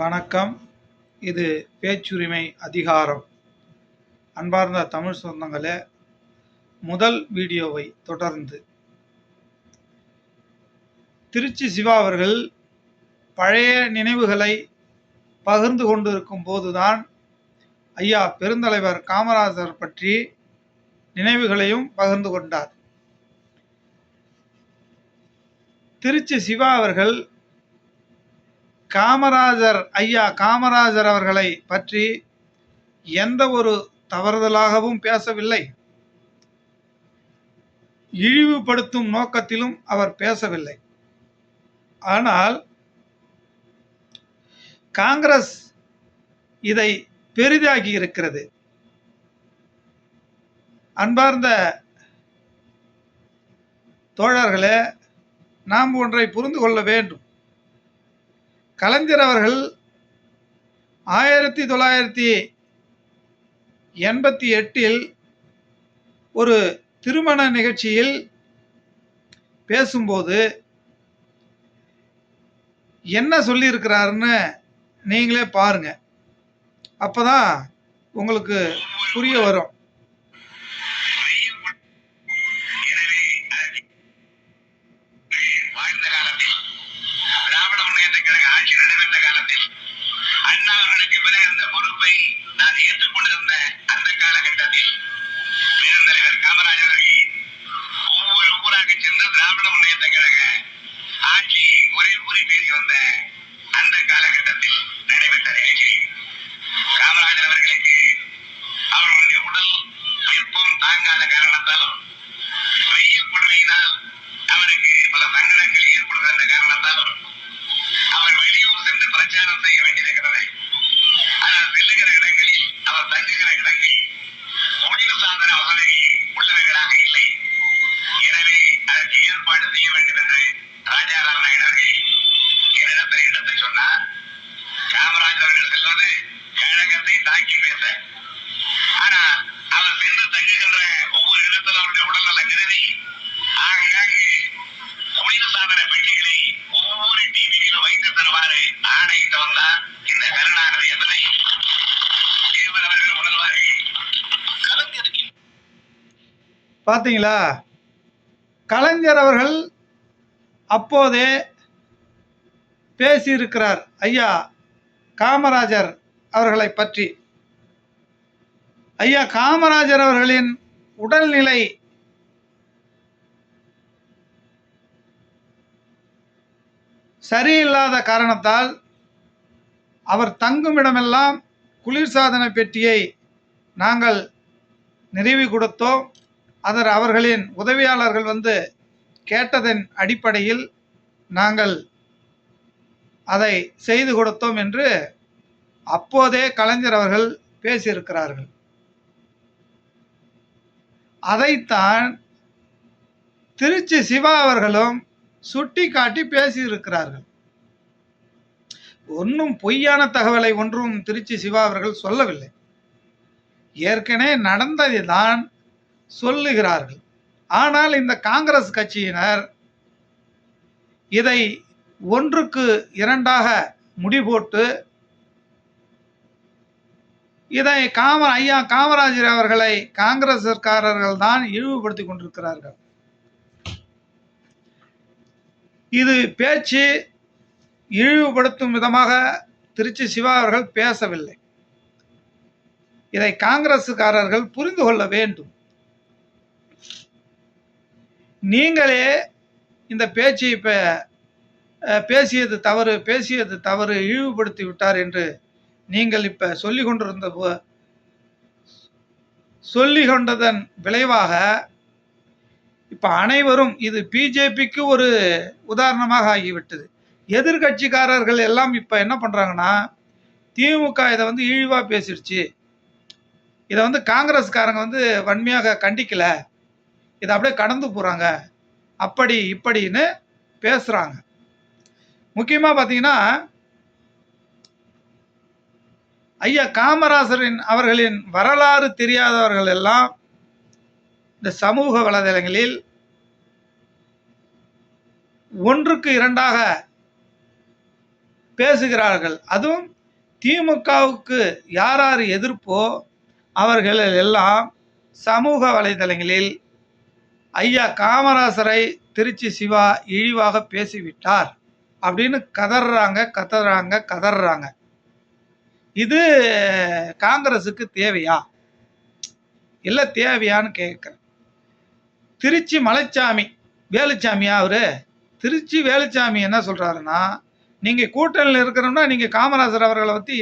வணக்கம். இது பேச்சுரிமை அதிகாரம். அன்பார்ந்த தமிழ் சொந்தங்களே முதல் வீடியோவை தொடர்ந்து. திருச்சி சிவா அவர்கள் பழைய நினைவுகளை பகிர்ந்து கொண்டிருக்கும் போதுதான் ஐயா பெருந்தலைவர் காமராஜர் பற்றி நினைவுகளையும் பகிர்ந்து கொண்டார். திருச்சி சிவா அவர்கள் காமராஜர் ஐயா காமராஜர் அவர்களை பற்றி எந்த ஒரு தவறுதலாகவும் பேசவில்லை. இழிவுபடுத்தும் நோக்கத்திலும் அவர் பேசவில்லை. ஆனால் காங்கிரஸ் இதை பெரிதாகி இருக்கிறது. அன்பார்ந்த தோழர்களே நாம் ஒன்றை புரிந்து கொள்ள வேண்டும். கலைஞர் அவர்கள் ஆயிரத்தி தொள்ளாயிரத்தி எண்பத்தி எட்டில் ஒரு திருமண நிகழ்ச்சியில் பேசும்போது என்ன சொல்லியிருக்கிறாருன்னு நீங்களே பாருங்க. அப்பதான் உங்களுக்கு புரிய வரும். ஏற்றுக்கொண்டிருந்த அந்த காலகட்டத்தில் பெருந்தலைவர் காமராஜர் அவர்கள் ஒவ்வொரு ஊராக சென்று திராவிட முன்னேற்ற கழக ஆட்சி ஒரே கூறி பேசி வந்த அந்த காலகட்டத்தில் நடைபெற்ற நிகழ்ச்சி காமராஜர் அவர்களுக்கு அவர்களுடைய உடல் விருப்பம் தாங்காத காரணத்தால் வெயில் கொடுமையினால் காமராஜர் கழகத்தை தாக்கி பேச. ஆனா அவர் சென்று தங்குகின்ற ஒவ்வொரு இடத்துல அவருடைய உடல்நல கருதி ஆங்காங்கு குளிர் சாதன பெட்டிகளை ஒவ்வொரு டிவியிலும் வைத்து தருவாறு ஆணையிட்டு வந்தார் இந்த கருணாநிதி என்பதை தேவர் அவர்கள் உணர்வார்கள். கலைஞருக்கு பார்த்தீங்களா கலைஞர் அவர்கள் அப்போதே பேசியிருக்கிறார். ஐயா காமராஜர் அவர்களை பற்றி. ஐயா காமராஜர் அவர்களின் உடல்நிலை சரியில்லாத காரணத்தால் அவர் தங்குமிடமெல்லாம் குளிர்சாதன பெட்டியை நாங்கள் நிறுவி கொடுத்தோம். அதர் அவர்களின் உதவியாளர்கள் வந்து கேட்டதன் அடிப்படையில் நாங்கள் அதை செய்து கொடுத்தோம் என்று அப்போதே கலைஞர் அவர்கள் பேசியிருக்கிறார்கள். அதைத்தான் திருச்சி சிவா அவர்களும் சுட்டி காட்டி பேசியிருக்கிறார்கள். ஒன்றும் பொய்யான தகவலை ஒன்றும் திருச்சி சிவா அவர்கள் சொல்லவில்லை. ஏற்கனவே நடந்ததை தான் சொல்லுகிறார்கள். ஆனால் இந்த காங்கிரஸ் கட்சியினர் இதை ஒன்றுக்கு இரண்டாக முடிபோட்டு இதை காம ஐயா காமராஜர் அவர்களை காங்கிரஸ்காரர்கள் தான் இழிவுபடுத்தி கொண்டிருக்கிறார்கள். இது பேச்சு இழிவுபடுத்தும் விதமாக திருச்சி சிவா அவர்கள் பேசவில்லை. இதை காங்கிரசுக்காரர்கள் புரிந்து கொள்ள வேண்டும். நீங்களே இந்த பேச்சு இப்போ பேசியது தவறு பேசியது தவறு இழிவுபடுத்தி விட்டார் என்று நீங்கள் இப்போ சொல்லி கொண்டிருந்த போ- கொண்டதன் விளைவாக இப்போ அனைவரும் இது பிஜேபிக்கு ஒரு உதாரணமாக ஆகிவிட்டது. எதிர்கட்சிக்காரர்கள் எல்லாம் இப்போ என்ன பண்ணுறாங்கன்னா திமுக இதை வந்து இழிவாக பேசிடுச்சு. இதை வந்து காங்கிரஸ்காரங்க வந்து வன்மையாக கண்டிக்கலை. இதை அப்படியே கடந்து போகிறாங்க அப்படி இப்படின்னு பேசுகிறாங்க முக்கியமாக பார்த்தீங்கன்னா ஐயா காமராசரின் அவர்களின் வரலாறு தெரியாதவர்கள் எல்லாம் இந்த சமூக வலைதளங்களில் ஒன்றுக்கு இரண்டாக பேசுகிறார்கள். அதுவும் திமுகவுக்கு யார் யார் எதிர்ப்போ அவர்கள் எல்லாம் சமூக வலைதளங்களில் ஐயா காமராசரை திருச்சி சிவா இழிவாக பேசிவிட்டார். அப்படின்னு கதறாங்க கதறாங்க கதறாங்க இது காங்கிரஸுக்கு தேவையா? இல்லை தேவையான்னு கேட்குறேன். திருச்சி மலைச்சாமி வேலுச்சாமியா அவரு? திருச்சி வேலுச்சாமி என்ன சொல்றாருன்னா நீங்கள் கூட்டணியில் இருக்கிறோம்னா நீங்கள் காமராஜர் அவர்களை பற்றி